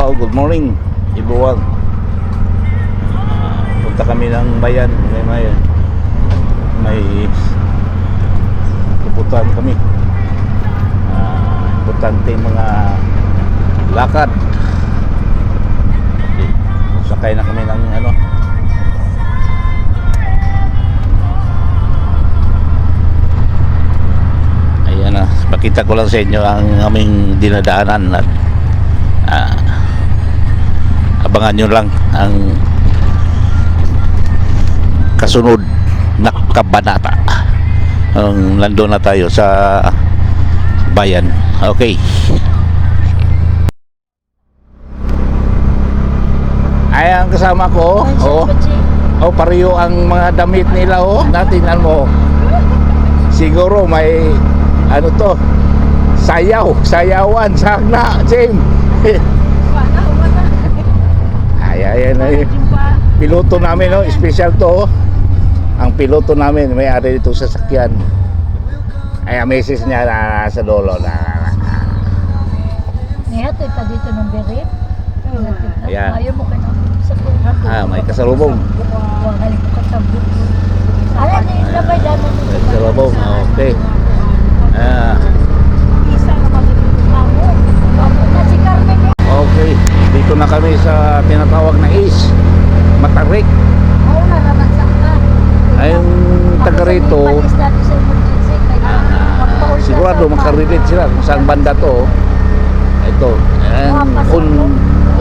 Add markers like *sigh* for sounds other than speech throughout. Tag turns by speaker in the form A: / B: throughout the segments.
A: Oh, good morning. Ah, punta kami ng bayan, may may may pupuntahan kami. Ah, importante mga lakad. Sakay na kami ng ano. Ayan na, pakita ko lang sa inyo ang aming dinadaanan at ah, abangan nyo lang ang kasunod na kabanata. Ang nandun na tayo sa bayan. Okay. Ay ang kasama ko oh, oh pareho ang mga damit nila oh. Natingnan mo siguro may ano to sayaw sayawan sagna Jim *laughs* ay ay ay piloto namin no special to oh. ang piloto namin may ari dito sa sakyan ay ang message niya na sa lolo na
B: Nihatid pa dito ng berit.
A: Ayan.
B: Ayaw mo ka na sa buhat.
A: ah may kasalubong
B: Wangay ko ka sa buhat. Alam ni labay damo mo.
A: kasalubong okay ah
B: Isa na mag-amo. Amo na si Carmen.
A: okay dito na kami sa tinatawag na is matarik.
B: Oo na naman sa ka.
A: ay yung taga rito. sigurado makarelate sila kung saan banda to. Ito and on,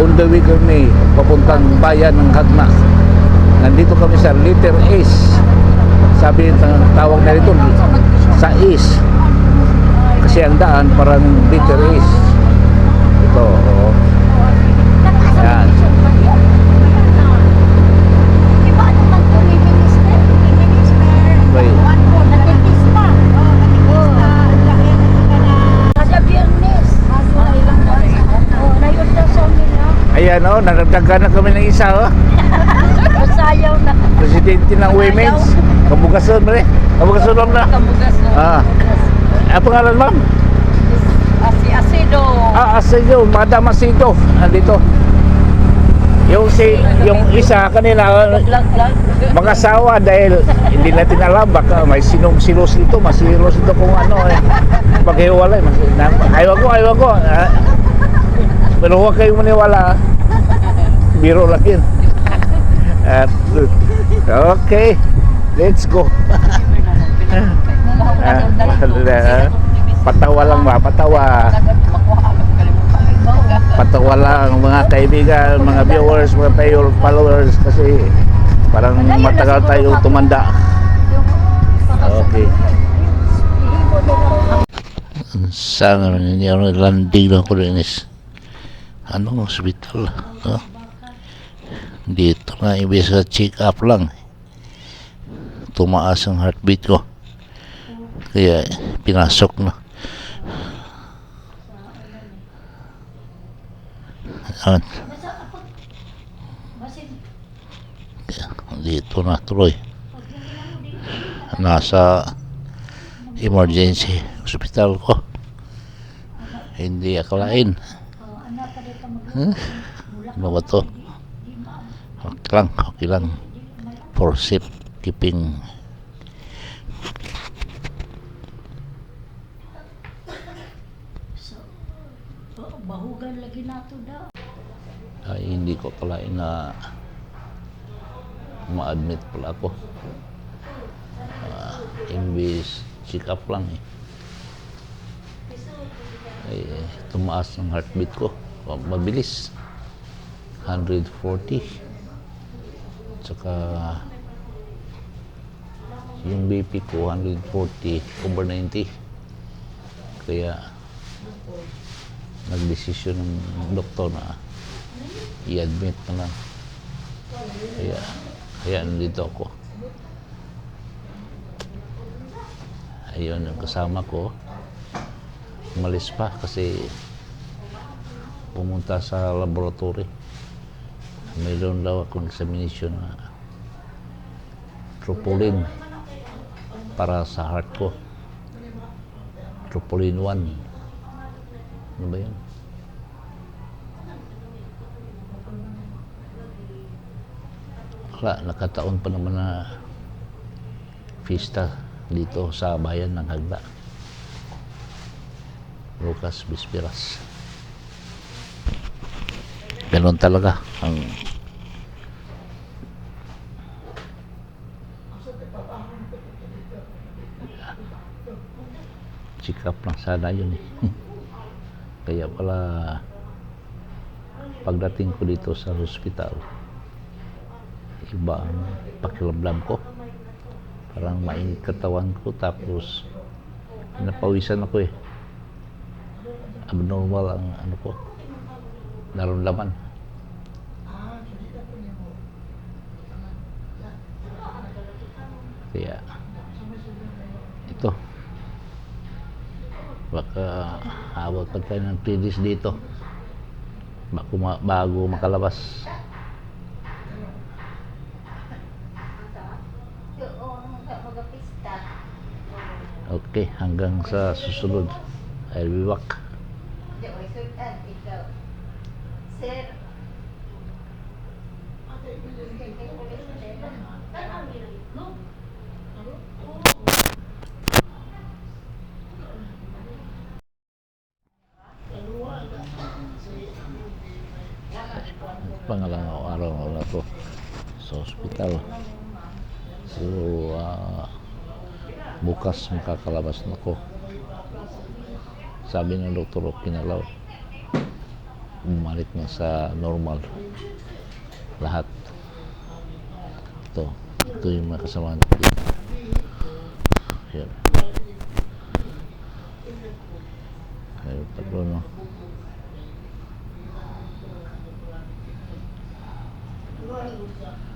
A: on the way kami papuntang bayan ng Hagna nandito kami sa Liter Ace sabi ng tawag na rito sa Ace kasi ang daan parang Liter Ace ito oh. Yan.
B: Iba naman to ni Minister.
A: Right.
B: Nagtipis pa. Kada biyernes. Oh, nayon daw sa nila.
A: ayan oh nanagdagan na kami ng isa oh
B: Masayaw na.
A: presidente ng women's kabugason rin kabugason lang na
B: Kamugas na.
A: ah ang pangalan ma'am
B: Asi Asido.
A: Ah, Asido, Madam Asido, andito. Yung si, yung isa kanila, mga asawa dahil hindi natin alam baka may sinong silos dito, masilos ito kung ano eh. Paghiwalay, mas, ayaw ko, ayaw ko. Ah, pero huwag kayong maniwala. Biro lang yun. At, okay, let's go. *laughs* Ah, patawa lang ba, patawa. patawa lang mga kaibigan, mga viewers, mga tayo followers kasi parang matagal tayo tumanda. Okay. Sana naman niya landing lang ko rin is anong hospital no? Dito na ibig sa check up lang. Tumaas ang heartbeat ko. Kaya pinasok na. Yan. dito na tuloy nasa emergency hospital ko. Hindi akalain. Huh? ano ba to lang okay lang for safe keeping
B: Bahugan lagi nato daw.
A: ay hindi ko akalain na ma-admit pala ako. Uh, imbis check up lang eh. Ay tumaas ang heartbeat ko. Mabilis. 140 tsaka yung BP ko 140 over 90 kaya nagdesisyon ng doktor na i-admit na. Lang kaya kaya nandito ako. Ayun yung kasama ko. Umalis pa kasi pumunta sa laboratory Meron daw akong examination na tropolin para sa heart ko. Tropolin 1. Ano ba yun? Wala, nakataon pa naman na pista dito sa bayan ng Hagda. Lucas Bisperas. Ganon talaga. Ang check up lang sana yun eh. *laughs* Kaya pala pagdating ko dito sa hospital iba ang pakiramdam ko. Parang mainit katawan ko tapos napawisan ako eh. Abnormal ang ano ko naramdaman kaya ito. Baka abot pa tayo ng 3 days dito. Bago, ma- bago makalabas. Okay hanggang sa susunod. I'll be back
B: Sir,
A: pangalawang araw na to sa ospital so ah, bukas makakalabas na ko sabi ng doktor Pinalaw bumalik na sa normal. Lahat. Ito. Ito yung mga kasama natin yan pa doon no? So,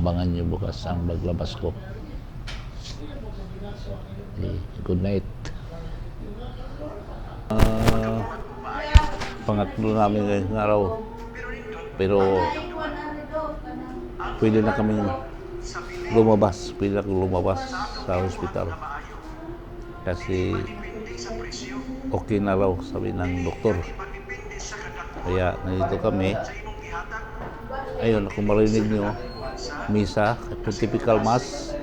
A: abangan nyo bukas ang maglabas ko. Okay, good night. Ah, pangatlo namin ngayong araw. Pero pwede na kami lumabas. Pwede na lumabas sa hospital. Kasi okay na raw, sabi ng doktor. Kaya nandito kami. Ayun, kung marinig nyo, misa, typical mass,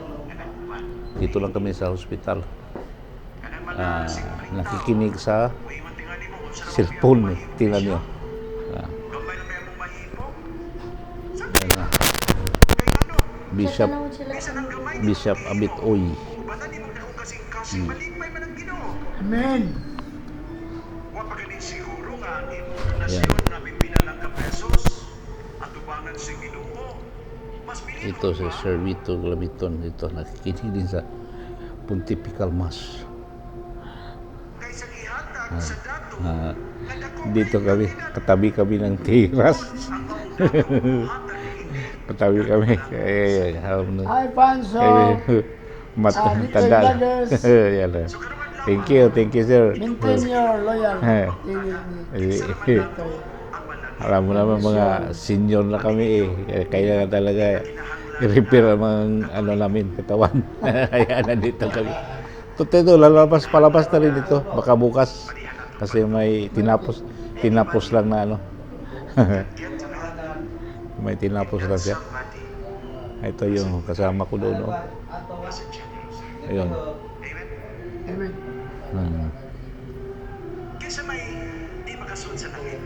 A: dito lang kami sa hospital. Ah, nakikinig sa cellphone eh. Tingnan nyo. Ayan na. Bishop. Bishop Abit Oy.
C: Amen.
D: Nga ang
A: Yan.
D: nasyon
A: Ito si Sir Vito Glaviton. Dito nakikinig din sa Pontifical Mass.
D: kaysa gihatag sa dato.
A: Ah, dito kami, katabi kami ng tiras. katabi kami. Eh.
C: Hi, Panso.
A: Eh, *laughs* mat tanda. *laughs* Yan. Thank you, thank you sir.
C: Maintain your loyalty.
A: Eh, alam mo naman mga senior na kami eh. Kaya Kailangan talaga i-repair ang mga ano namin, katawan. *laughs* Kaya nandito kami. Ito, lalabas, palabas na rin ito. Baka bukas. Kasi may tinapos, tinapos lang na ano. *laughs* may tinapos lang siya. Ito yung kasama ko doon. Oh. Ayun.
C: Amen.
A: Hmm.
D: Kaysa may di makasunod sa langit.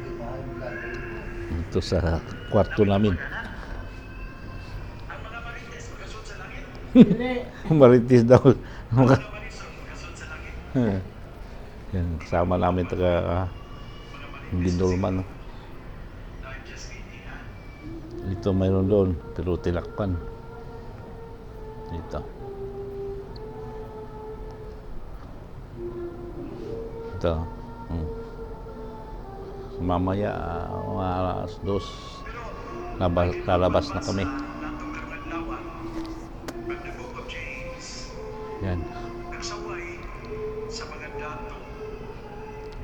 A: Ito sa kwarto namin.
D: Ang mga marites makasunod sa langit.
C: Hindi.
A: Maritis daw. Yan, sama namin taga uh, Binulman. Dito mayroon doon, pero tilakpan. Dito. Ito. Hmm. Mamaya, ah, mga alas dos, labas, lalabas na kami. Yan.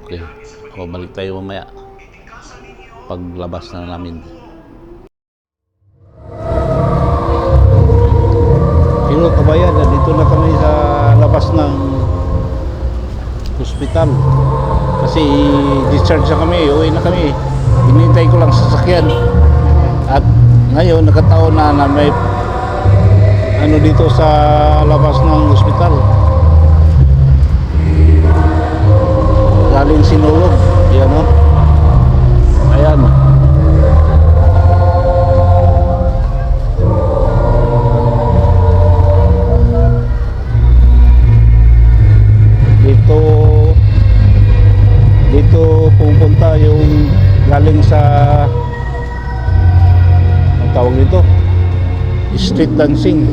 A: Okay. O, balik tayo mamaya. Paglabas na namin. Hello kabayan, dito na kami sa labas ng ospital. Kasi discharge na kami, uwi na kami. Hinintay ko lang sasakyan. At ngayon nakataon na na may ano dito sa labas ng ospital. Galing sinulog. Yan o. Ayan. Dito dito pupunta yung galing sa ang tawag dito street dancing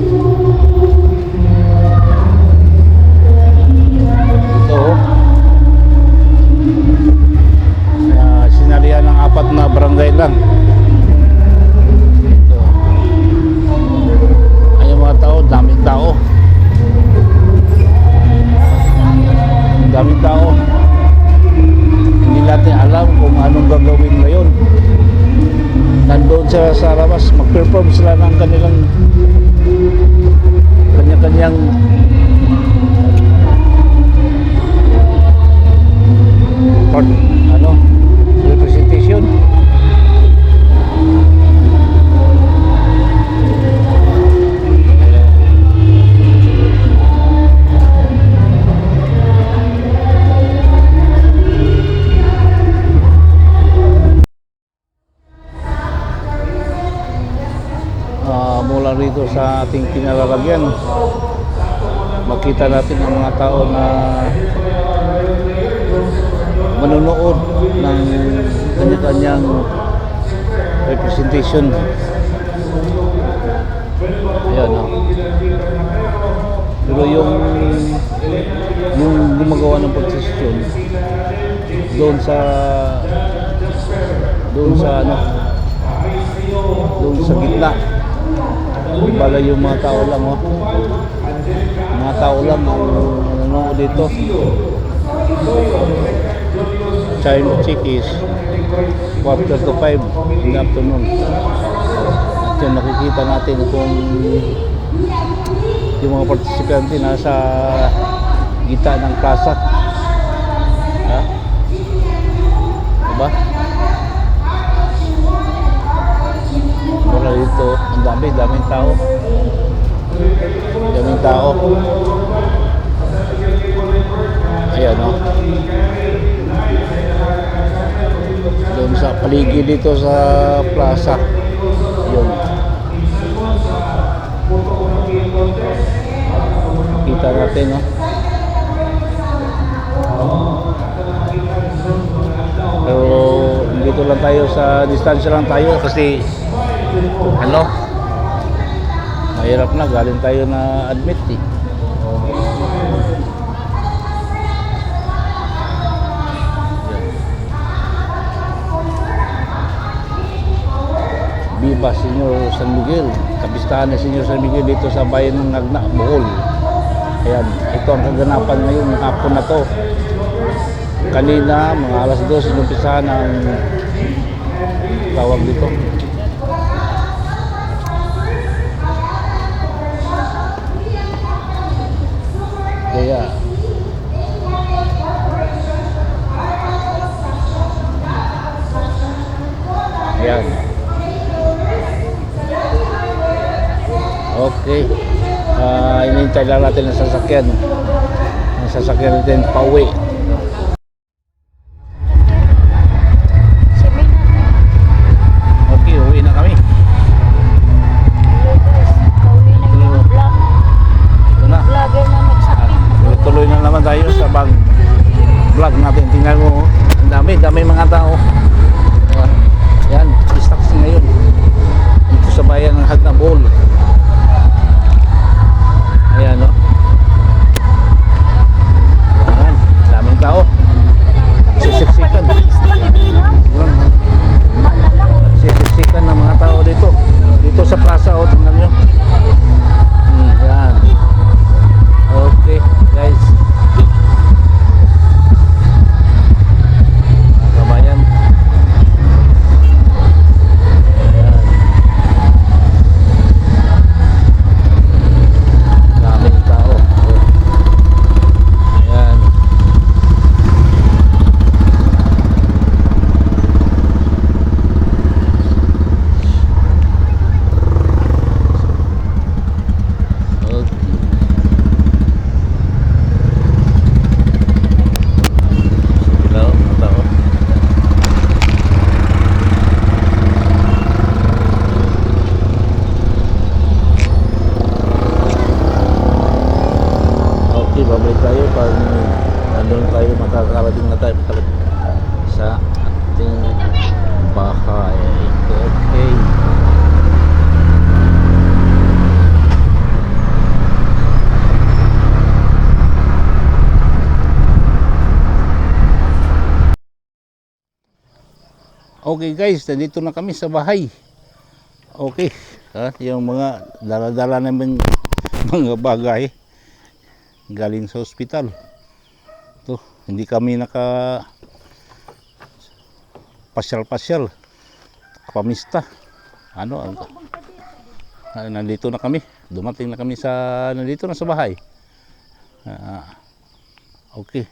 A: sa ating kinalalagyan makita natin ang mga tao na manonood ng kanya-kanyang representation. Ayan o pero yung yung gumagawa ng protestasyon doon sa doon sa ano doon sa gitna Bala yung mga tao lang oh. Mga tao lang ang nanonood dito. Time check is quarter to five in the afternoon. At nakikita natin kung yung mga participante nasa gitna ng plaza. Ha? Diba? Mula dito, dami, daming tao. Daming tao. Ayan o. Doon sa paligid dito sa plaza. Yun. Kita natin no. Pero dito lang tayo sa distansya lang tayo kasi ano mahirap na galing tayo na admit eh. Viva Senyor San Miguel. Kapistahan ni Senyor San Miguel dito sa bayan ng Nagna, Bohol. Ayan, ito ang kaganapan ngayon ng hapon na to. Kanina mga alas 2 inumpisahan ang tawag dito Kaya Ayan. Okay. Ah, inintay lang natin ang sasakyan. Ang sasakyan natin pauwi. Okay guys, nandito na kami sa bahay. Okay. Ha, yung mga dala-dala namin *laughs* mga bagay galing sa ospital. To, hindi kami naka pasyal-pasyal. Pamista. Ano, ano Ah, nandito na kami. Dumating na kami sa nandito na sa bahay. Ah, okay.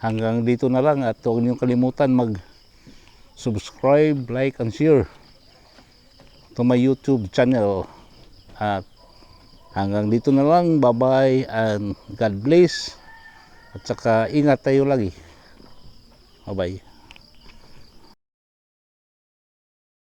A: Hanggang dito na lang at huwag niyong kalimutan mag subscribe, like, and share to my YouTube channel. At hanggang dito na lang. Bye-bye and God bless. At saka ingat tayo lagi. Bye-bye.